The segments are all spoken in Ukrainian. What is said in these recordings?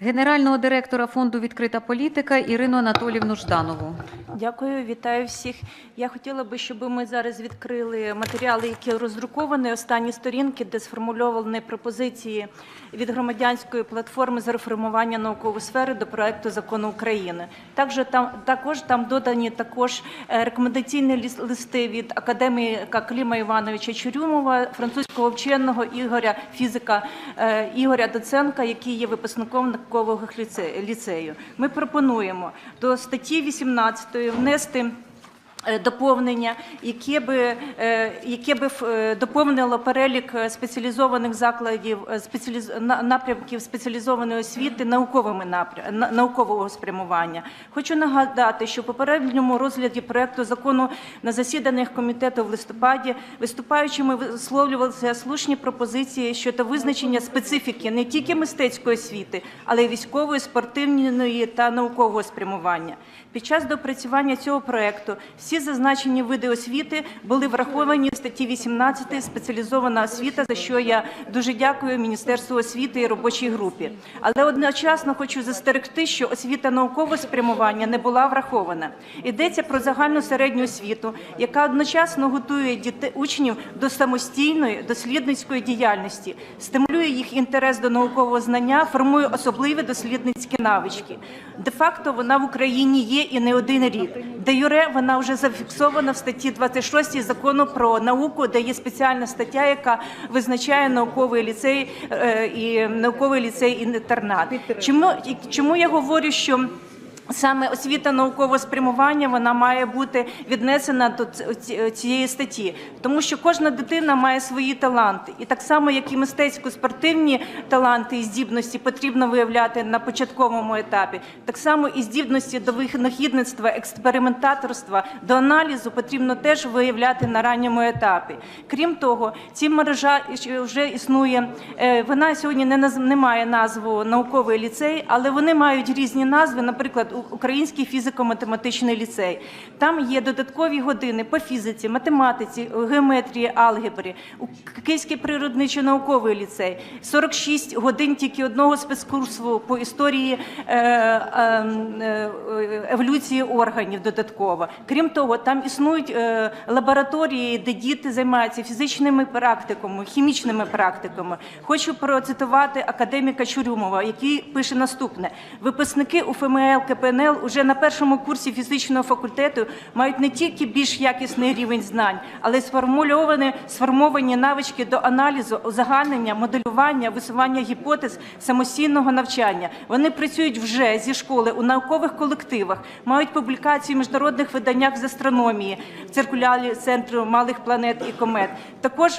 генерального директора фонду Відкрита політика Ірину Анатолівну Жданову. Дякую, вітаю всіх. Я хотіла би, щоб ми зараз відкрили матеріали, які роздруковані, останні сторінки, де сформульовані пропозиції від громадянської платформи з реформування наукової сфери до проекту закону України. Також там також там додані також е, рекомендаційні листи від академіка Кліма Івановича Чурюмова, французького вченого Ігоря фізика е, Ігоря Доценка, який є випускником наукового ліцею. Ми пропонуємо до статті 18 внести. Е, Доповнення, яке би, е, яке би е, доповнило перелік спеціалізованих закладів спеціаліз... напрямків спеціалізованої освіти науковими напря... наукового спрямування. Хочу нагадати, що в попередньому розгляді проекту закону на засіданнях комітету в листопаді виступаючими висловлювалися слушні пропозиції щодо визначення специфіки не тільки мистецької освіти, але й військової, спортивної та наукового спрямування. Під час допрацювання цього проекту всі зазначені види освіти були враховані в статті 18 спеціалізована освіта, за що я дуже дякую Міністерству освіти і робочій групі. Але одночасно хочу застерегти, що освіта наукового спрямування не була врахована. Йдеться про загальну середню освіту, яка одночасно готує дітей учнів до самостійної дослідницької діяльності, стимулює їх інтерес до наукового знання, формує особливі дослідницькі навички. Де-факто вона в Україні є і не один рік. Де юре вона вже зафіксована в статті 26 закону про науку, де є спеціальна стаття, яка визначає науковий ліцей е, і науковий ліцей інтернат. Чому чому я говорю, що Саме освіта наукового спрямування вона має бути віднесена до цієї статті, тому що кожна дитина має свої таланти, і так само, як і мистецько-спортивні таланти і здібності потрібно виявляти на початковому етапі, так само і здібності до винахідництва, експериментаторства, до аналізу потрібно теж виявляти на ранньому етапі. Крім того, ці мережа вже існує. е, Вона сьогодні не має назву науковий ліцей, але вони мають різні назви. Наприклад, Український фізико-математичний ліцей. Там є додаткові години по фізиці, математиці, геометрії, алгебрі. Київський природничо науковий ліцей. 46 годин тільки одного спецкурсу по історії е, е, е, еволюції органів додатково. Крім того, там існують лабораторії, де діти займаються фізичними практиками, хімічними практиками. Хочу процитувати академіка Чурюмова, який пише наступне: випускники УФМЛ КПНЛ уже на першому курсі фізичного факультету мають не тільки більш якісний рівень знань, але й сформульовані сформовані навички до аналізу, узагальнення, моделювання, висування гіпотез, самостійного навчання. Вони працюють вже зі школи у наукових колективах, мають публікації в міжнародних виданнях з астрономії, в циркулярі центру малих планет і комет. Також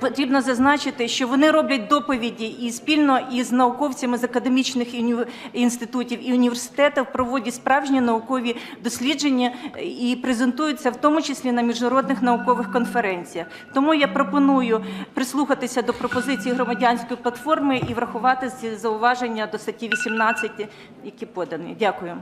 Потрібно зазначити, що вони роблять доповіді і спільно із науковцями з академічних інститутів і університетів проводять справжні наукові дослідження е, і презентуються в тому числі на міжнародних наукових конференціях. Тому я пропоную прислухатися до пропозицій громадянської платформи і врахувати зауваження до статті 18, які подані. Дякую.